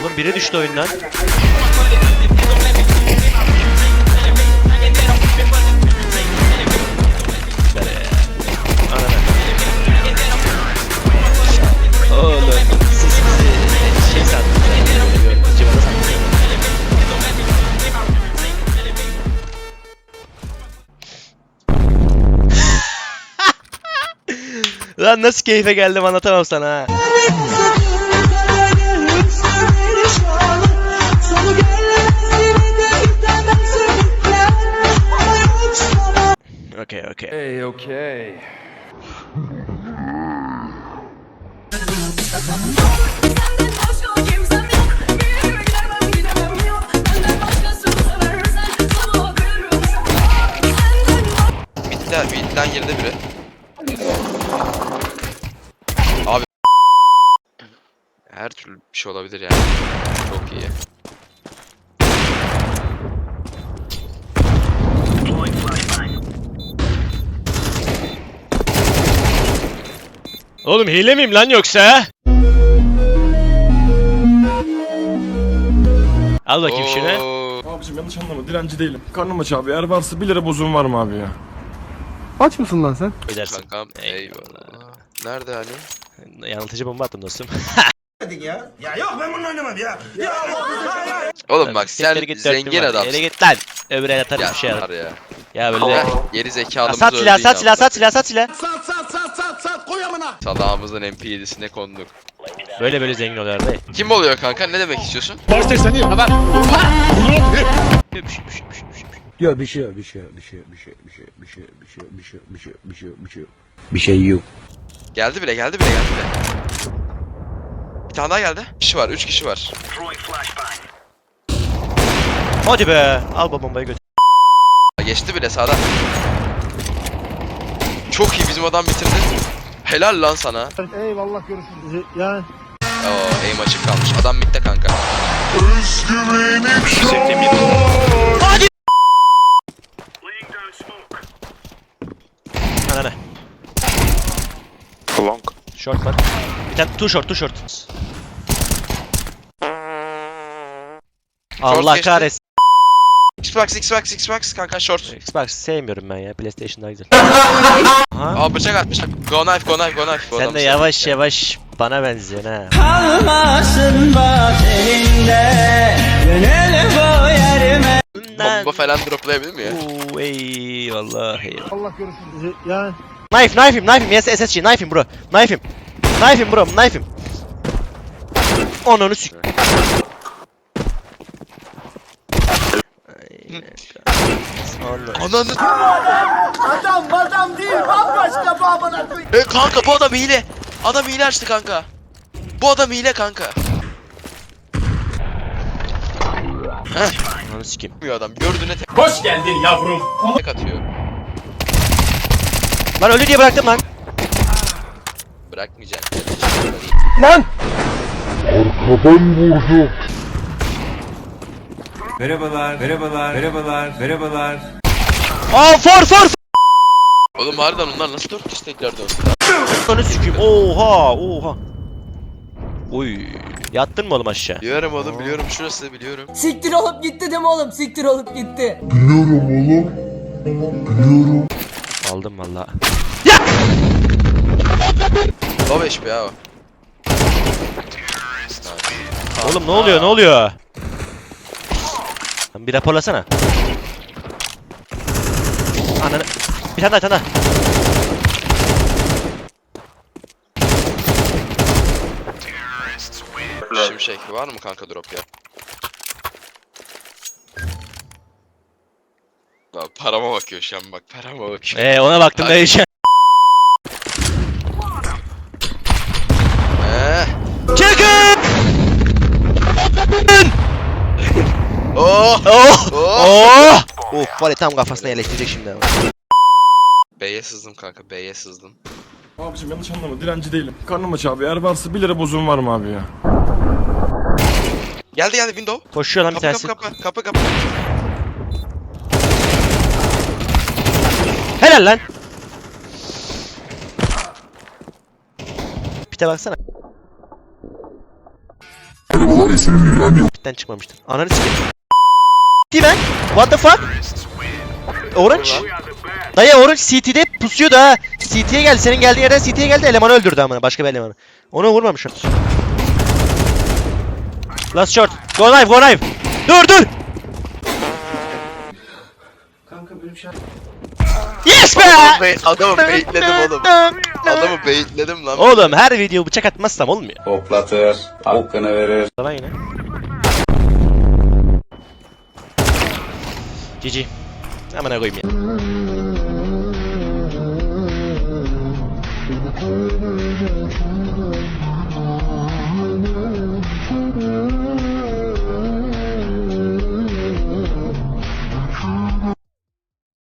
Oğlum biri düştü oyundan. Lan nasıl keyfe geldim anlatamam sana ha. Senden Bitler, bitten girdi biri. Abi her türlü bir şey olabilir yani. Çok iyi. Oğlum hile miyim lan yoksa? Al bakayım şunu. Abicim yanlış anlama dilenci değilim. Karnım aç abi eğer varsa 1 lira bozuğum var mı abi ya? Aç mısın lan sen? Ödersin. kankam eyvallah. Nerede Ali? Yanıltıcı bomba attım dostum. Oğlum bak sen Siktir git, zengin adamsın. Yere git lan. Öbür el atarım Ya bir şey var alırım. ya. Ya böyle. Heh, Geri Ya zekalımız sat öldü silah sat silah sat silah sat silah. Sadağımızın MP7'sine konduk. Böyle böyle zengin oluyorlar dayı. Kim oluyor kanka? Ne demek istiyorsun? Öpüş, öpüş, öpüş, öpüş, öpüş. Ya bir şey bir şey bir şey bir şey bir şey bir şey bir şey bir şey bir şey bir şey bir şey bir şey yok. Geldi bile geldi bile geldi bile. Bir tane daha geldi. Kişi var, 3 kişi var. Hadi be. Al bu bombayı götür. Geçti bile sağdan. Çok iyi bizim adam bitirdi. Helal lan sana. Eyvallah görüşürüz. Yani Oo aim açık kalmış. Adam midde kanka. Ana ne? Long. Short var. Bir tane two short two short. Allah geçti. kahretsin. Xbox, Xbox, Xbox kanka short. Xbox sevmiyorum ben ya. PlayStation daha güzel. Aha. Aa bıçak atmışlar. Go knife, go knife, go knife. Go Sen de yavaş yavaş bana benziyorsun ha. Kalmasın bak elinde. Gönül bu yerime. Bomba falan droplayabilir mi ya? Oo eyvallah eyvallah. Allah görürsün. Ya. Knife, knife'im, knife'im. Yes, SSG. Knife'im bro. Knife'im. Knife'im bro, knife'im. Onunu sik. Ananı... Adam adam değil bambaşka bu amına E kanka bu adam hile. Adam hile açtı kanka. Bu adam hile kanka. Onunu sikeyim. Yapmıyor adam. Gördüğüne tek Hoş geldin yavrum. tek atıyor. Lan öldü diye bıraktım lan. Bırakmayacak. Merhabalar, merhabalar, merhabalar, merhabalar. Aa for for for. Oğlum harbiden onlar nasıl 4 kişi tekrar döndü? Onunu sikeyim. Oha oha. Uy. Yattın mı oğlum aşağı? Biliyorum oğlum biliyorum şurası biliyorum. Siktir olup gitti değil mi oğlum? Siktir olup gitti. Aldım valla. Low HP ya o. Oğlum ne oluyor ne oluyor? Lan Bir raporlasana. Ananı. Bir tane daha bir tane daha. Şimşek var mı kanka drop ya? Bak parama bakıyor şu an bak parama bakıyor. Ee ona baktım da hiç. Oh! Oh! Oh! Oh! Of var ya tam kafasına yerleştirecek şimdi. B'ye sızdım kanka B'ye sızdım. Abicim yanlış anlama dilenci değilim. Karnım aç abi eğer varsa 1 lira bozuğum var mı abi ya? Geldi geldi window. Koşuyor lan bir Kapı tanesi. kapı kapı kapı kapı. Helal lan. Pite baksana. Bitten çıkmamıştır. Ananı sikeyim. Değil ben. What the fuck? Orange. Dayı Orange CT'de pusuyordu ha. CT'ye geldi. Senin geldiğin yerden CT'ye geldi. Elemanı öldürdü amına. Başka bir elemanı. Onu vurmamış o. Last shot. Go knife, go knife. Dur dur. Yes be! Adamı beyitledim oğlum. Adamı beyitledim lan. Oğlum her video bıçak atmazsam olmuyor. Hoplatır, hakkını verir. Lan yine. GG，那么那个里面。